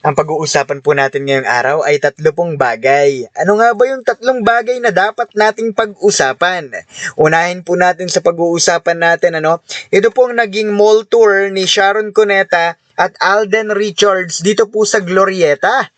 Ang pag-uusapan po natin ngayong araw ay tatlo pong bagay. Ano nga ba yung tatlong bagay na dapat nating pag-usapan? Unahin po natin sa pag-uusapan natin ano, ito pong naging mall tour ni Sharon Cuneta at Alden Richards dito po sa Glorieta.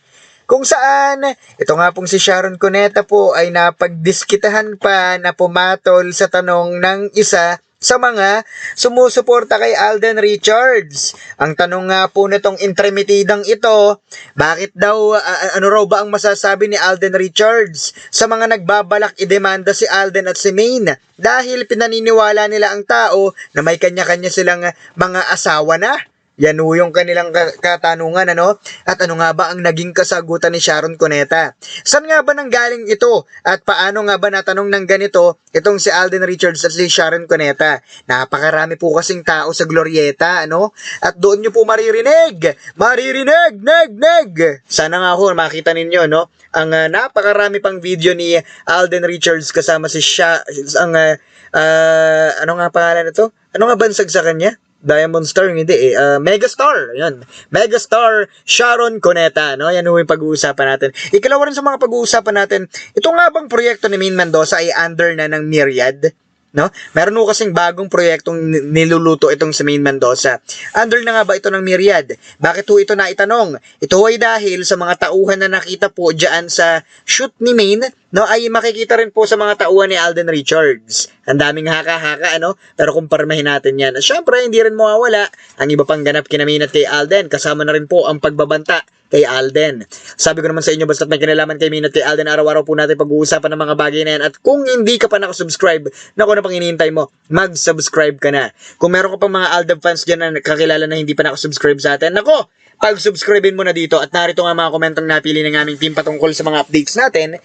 Kung saan, ito nga pong si Sharon Cuneta po ay napagdiskitahan pa na pumatol sa tanong ng isa sa mga sumusuporta kay Alden Richards. Ang tanong nga po nitong intermitidang ito, bakit daw, uh, ano raw ba ang masasabi ni Alden Richards sa mga nagbabalak idemanda si Alden at si Maine dahil pinaniniwala nila ang tao na may kanya-kanya silang mga asawa na? Yan ho yung kanilang ka- katanungan, ano? At ano nga ba ang naging kasagutan ni Sharon Cuneta? Saan nga ba nanggaling ito? At paano nga ba natanong ng ganito itong si Alden Richards at si Sharon Cuneta? Napakarami po kasing tao sa Glorieta, ano? At doon nyo po maririnig! Maririnig! Neg! Neg! Sana nga ho makita ninyo, no? Ang ah, napakarami pang video ni Alden Richards kasama si Sha... Ang... ah, ah, ano nga pangalan nito? Ano nga bansag sa kanya? Diamond Star, hindi eh. Uh, Megastar, yan. Megastar Sharon Cuneta, no? Yan yung pag-uusapan natin. Ikalawa rin sa mga pag-uusapan natin, ito nga bang proyekto ni Min Mendoza ay under na ng Myriad? No? Meron ko kasing bagong proyektong ni- niluluto itong si Main Mendoza. Under na nga ba ito ng Myriad? Bakit ho ito naitanong? Ito ay dahil sa mga tauhan na nakita po dyan sa shoot ni Main, no, ay makikita rin po sa mga tauhan ni Alden Richards. Ang daming haka-haka, ano? Pero kung parmahin natin yan, syempre, hindi rin mawawala ang iba pang ganap kina Main at kay Alden. Kasama na rin po ang pagbabanta kay Alden. Sabi ko naman sa inyo, basta't may kinalaman kay Min at kay Alden, araw-araw po natin pag-uusapan ng mga bagay na yan. At kung hindi ka pa nakasubscribe, naku na pang hinihintay mo, mag-subscribe ka na. Kung meron ka pang mga Alden fans dyan na kakilala na hindi pa nakasubscribe sa atin, nako, pag-subscribein mo na dito at narito nga mga komentong napili ng aming team patungkol sa mga updates natin.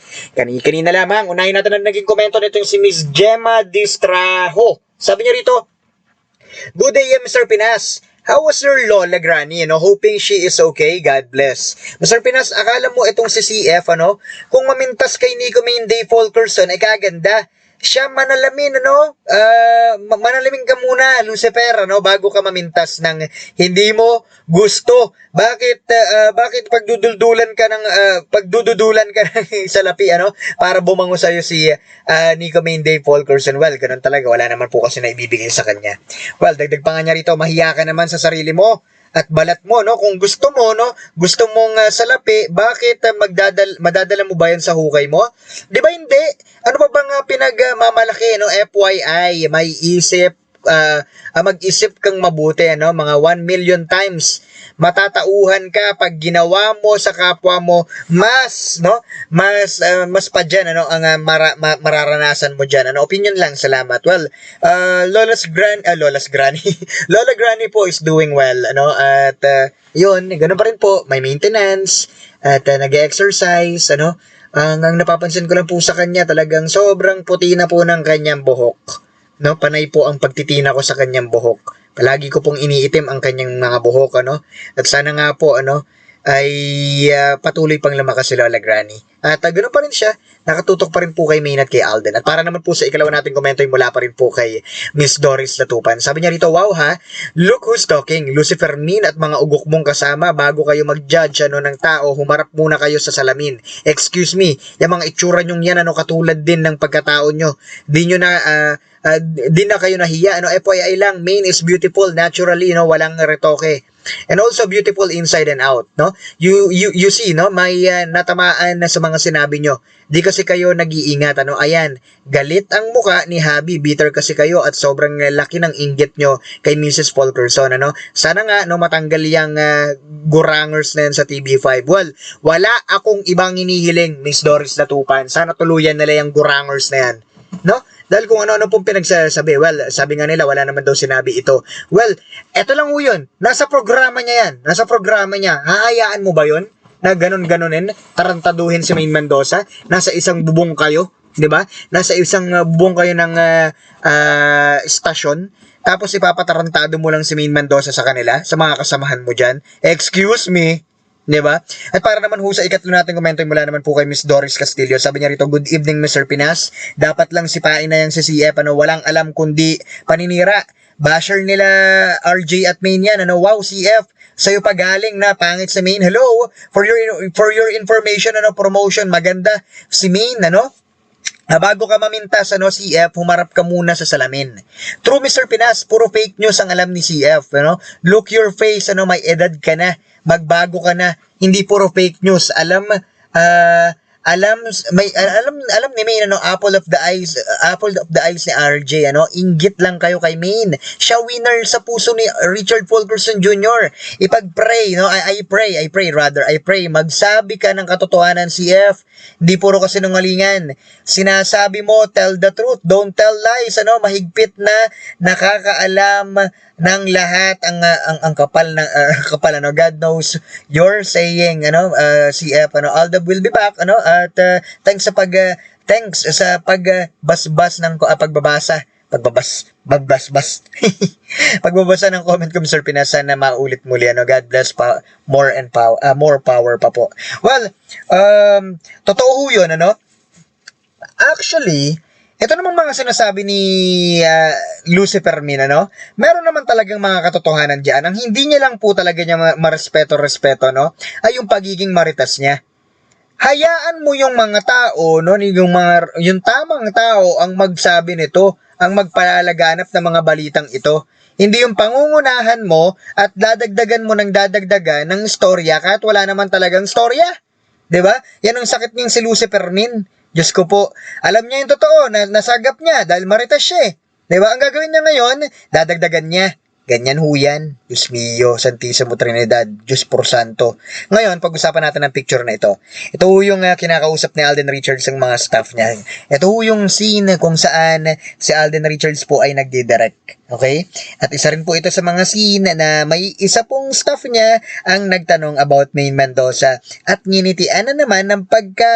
Kani-kanina lamang, unahin natin ang naging komento nito yung si Miss Gemma Distraho. Sabi niya rito, Good day, Mr. Pinas. How was your Lola Granny? You know, hoping she is okay. God bless. Mr. Pinas, akala mo itong si CF, ano? Kung mamintas kay Nico Main Day Fulkerson, ay kaganda. Siya manalamin, ano? Uh, ma- manalamin ka muna, Lucifer, ano? Bago ka mamintas ng hindi mo gusto. Bakit, uh, bakit pagduduldulan ka ng, uh, pagdududulan ka ng salapi, ano? Para bumango sa'yo si uh, Nico Main Day Fulkerson. Well, ganun talaga. Wala naman po kasi na ibibigay sa kanya. Well, dagdag pa nga niya rito, mahiya ka naman sa sarili mo at balat mo no? Kung gusto mo no? Gusto mong uh, salapi bakit uh, magdadal madadala mo ba yan sa hukay mo? Di ba hindi? Ano ba bang uh, pinagmamalaki no? FYI may isip uh, mag-isip kang mabuti no mga 1 million times matatauhan ka pag ginawa mo sa kapwa mo mas no? Mas uh, mas pa dyan ano? Ang uh, mara, ma, mararanasan mo diyan ano? Opinion lang salamat. Well uh, Lola's Gran uh, Lola's Granny. Lola Granny po is doing well ano? At uh, yun ganoon pa rin po. May maintenance at uh, nag-exercise ano? Ang, ang napapansin ko lang po sa kanya talagang sobrang puti na po ng kanyang buhok no panay po ang pagtitina ko sa kanyang buhok Palagi ko pong iniitim ang kanyang mga buhok, ano? At sana nga po, ano, ay uh, patuloy pang lumakas si Lola Granny. At uh, ganoon pa rin siya, nakatutok pa rin po kay at kay Alden. At para naman po sa ikalawa nating komento ay mula pa rin po kay Miss Doris Latupan. Sabi niya rito, wow ha, look who's talking. Lucifer Min at mga ugok mong kasama bago kayo mag-judge ano, ng tao, humarap muna kayo sa salamin. Excuse me, yung mga itsura nyong yan, ano, katulad din ng pagkatao nyo. Di nyo na, uh, uh, di na kayo nahiya. Ano, FYI lang, Maine is beautiful naturally, no, walang retoke. And also beautiful inside and out no? You you you see no? May uh, natamaan na sa mga sinabi nyo. Di kasi kayo nag-iingat ano? Ayan galit ang muka ni Habi. Bitter kasi kayo at sobrang laki ng inggit nyo kay Mrs. Fulkerson ano? Sana nga no matanggal yung uh, gurangers na yan sa TV5 well wala akong ibang inihiling Miss Doris Latupan. Sana tuluyan nila yung gurangers na yan no dahil kung ano-ano pong pinagsasabi, well, sabi nga nila, wala naman daw sinabi ito. Well, eto lang po yun. Nasa programa niya yan. Nasa programa niya. Hahayaan mo ba yun? na ganon-ganonin, tarantaduhin si Main Mendoza, nasa isang bubong kayo, 'di ba? Nasa isang uh, bubong kayo ng uh, uh, stasyon, tapos ipapatarantado mo lang si Main Mendoza sa kanila, sa mga kasamahan mo diyan. Excuse me, 'di ba? At para naman ho sa ikatlo natin komento mula naman po kay Miss Doris Castillo. Sabi niya rito, "Good evening Mr. Pinas. Dapat lang sipain na yan si CF ano, walang alam kundi paninira. Basher nila RJ at Main yan. Ano, wow CF, sa'yo pa galing na pangit sa Main. Hello, for your for your information ano, promotion maganda si Main ano. Ah, bago ka mamintas, ano, CF, humarap ka muna sa salamin. True, Mr. Pinas, puro fake news ang alam ni CF, ano? Look your face, ano, may edad ka na, magbago ka na, hindi puro fake news. Alam, ah, alam may alam alam ni Main ano apple of the eyes apple of the eyes ni RJ ano inggit lang kayo kay Main siya winner sa puso ni Richard Fulkerson Jr. ipag-pray no I, I pray I pray rather I pray magsabi ka ng katotohanan CF hindi puro kasi nungalingan sinasabi mo tell the truth don't tell lies ano mahigpit na nakakaalam ng lahat ang uh, ang, ang kapal ng uh, kapal ano God knows you're saying ano uh, CF ano. Alda will be back ano at uh, thanks sa pag uh, thanks sa pag uh, ng uh, pagbabasa pagbabas bagbasbas pagbabasa ng comment ko Mr. Pinasa na maulit muli ano God bless pa more and power uh, more power pa po well um totoo ho yun ano actually ito namang mga sinasabi ni uh, Lucifer Min, ano? Meron naman talagang mga katotohanan diyan. Ang hindi niya lang po talaga niya ma- marespeto-respeto, no? Ay yung pagiging maritas niya. Hayaan mo yung mga tao, no? Yung mga yung tamang tao ang magsabi nito, ang magpalalaganap ng mga balitang ito. Hindi yung pangungunahan mo at dadagdagan mo ng dadagdagan ng istorya kahit wala naman talagang istorya. 'Di ba? Yan ang sakit niyang si Lucifer Min. Diyos ko po, alam niya yung totoo, na, nasagap niya dahil maritas siya eh. Diba? Ang gagawin niya ngayon, dadagdagan niya. Ganyan ho yan. Diyos mio, Santissimo Trinidad, Diyos por Santo. Ngayon, pag-usapan natin ang picture na ito. Ito ho yung uh, kinakausap ni Alden Richards ng mga staff niya. Ito ho yung scene kung saan si Alden Richards po ay nagdidirect. Okay? At isa rin po ito sa mga scene na may isa pong staff niya ang nagtanong about Main Mendoza. At nginitian na naman ng pagka,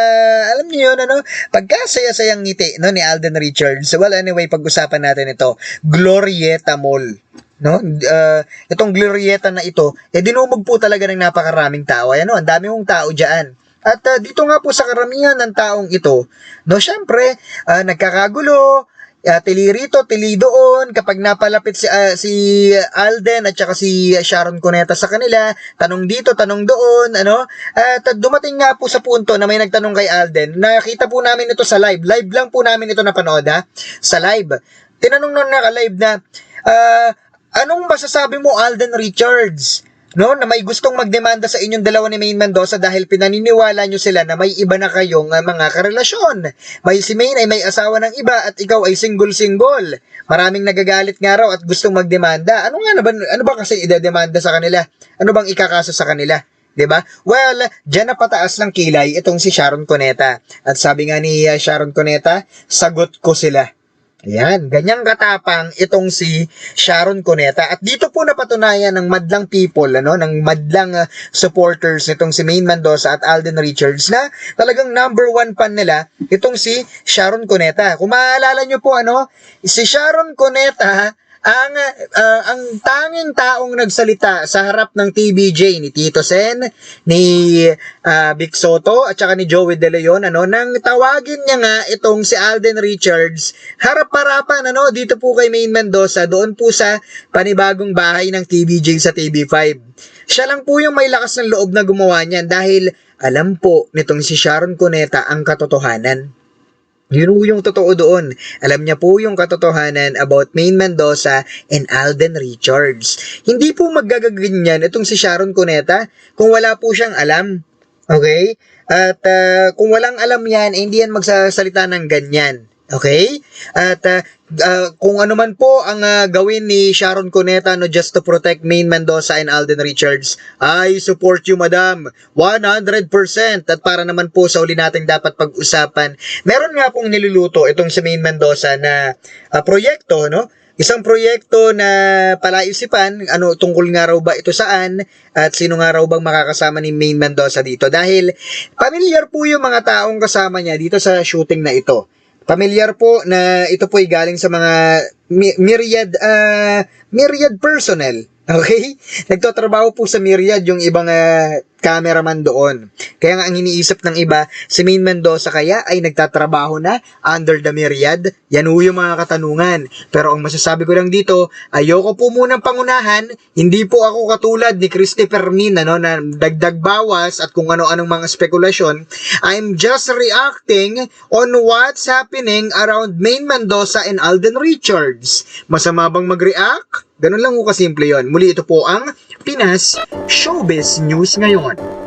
alam niyo yun, ano? Pagkasaya-sayang ngiti no, ni Alden Richards. Well, anyway, pag-usapan natin ito. Glorieta Mall no? Uh, itong glorieta na ito, eh dinumog po talaga ng napakaraming tao. Ayan, no? ang dami mong tao diyan. At uh, dito nga po sa karamihan ng taong ito, no, syempre, uh, nagkakagulo, uh, tili rito, tili doon, kapag napalapit si, uh, si Alden at saka si Sharon Cuneta sa kanila, tanong dito, tanong doon, ano, at dumating nga po sa punto na may nagtanong kay Alden, nakita po namin ito sa live, live lang po namin ito napanood ha, sa live. Tinanong nung naka-live na, uh, Anong masasabi mo Alden Richards? No, na may gustong magdemanda sa inyong dalawa ni Maine Mendoza dahil pinaniniwala nyo sila na may iba na kayong uh, mga karelasyon. May si Maine ay may asawa ng iba at ikaw ay single-single. Maraming nagagalit nga raw at gustong magdemanda. Ano nga na ba, ano ba kasi idedemanda sa kanila? Ano bang ikakaso sa kanila? 'di ba? Well, diyan na pataas ng kilay itong si Sharon Cuneta. At sabi nga ni uh, Sharon Cuneta, sagot ko sila. Ayan, ganyang katapang itong si Sharon Cuneta. At dito po napatunayan ng madlang people, ano, ng madlang uh, supporters nitong si Maine Mendoza at Alden Richards na talagang number one fan nila itong si Sharon Cuneta. Kung maalala nyo po, ano, si Sharon Cuneta ang uh, ang tanging taong nagsalita sa harap ng TBJ ni Tito Sen, ni uh, Vic Soto at saka ni Joey De Leon ano nang tawagin niya nga itong si Alden Richards harap-harapan ano dito po kay Main Mendoza doon po sa panibagong bahay ng TBJ sa TV5. Siya lang po yung may lakas ng loob na gumawa niyan dahil alam po nitong si Sharon Cuneta ang katotohanan. Yun po yung totoo doon. Alam niya po yung katotohanan about Main Mendoza and Alden Richards. Hindi po magagaganyan itong si Sharon Cuneta kung wala po siyang alam. Okay? At uh, kung walang alam yan, eh, hindi yan magsasalita ng ganyan. Okay? At uh, uh, kung ano man po ang uh, gawin ni Sharon Cuneta no just to protect Main Mendoza and Alden Richards, I support you madam. 100%. At para naman po sa uli nating dapat pag-usapan, meron nga pong niluluto itong si Main Mendoza na uh, proyekto no Isang proyekto na palaisipan, ano tungkol nga raw ba ito saan at sino nga raw bang makakasama ni Maine Mendoza dito dahil familiar po yung mga taong kasama niya dito sa shooting na ito. Familiar po na ito po ay galing sa mga myriad ah, myriad personnel. Okay? Nagtatrabaho po sa myriad yung ibang ah, cameraman doon. Kaya nga ang iniisip ng iba, si Maine Mendoza kaya ay nagtatrabaho na under the myriad? Yan ho yung mga katanungan. Pero ang masasabi ko lang dito, ayoko po munang pangunahan, hindi po ako katulad ni Christopher Min, ano, na dagdag bawas at kung ano-anong mga spekulasyon. I'm just reacting on what's happening around Maine Mendoza and Alden Richards. Masama bang mag-react? Ganun lang ho kasimple yon. Muli ito po ang Pinas Showbiz News ngayon.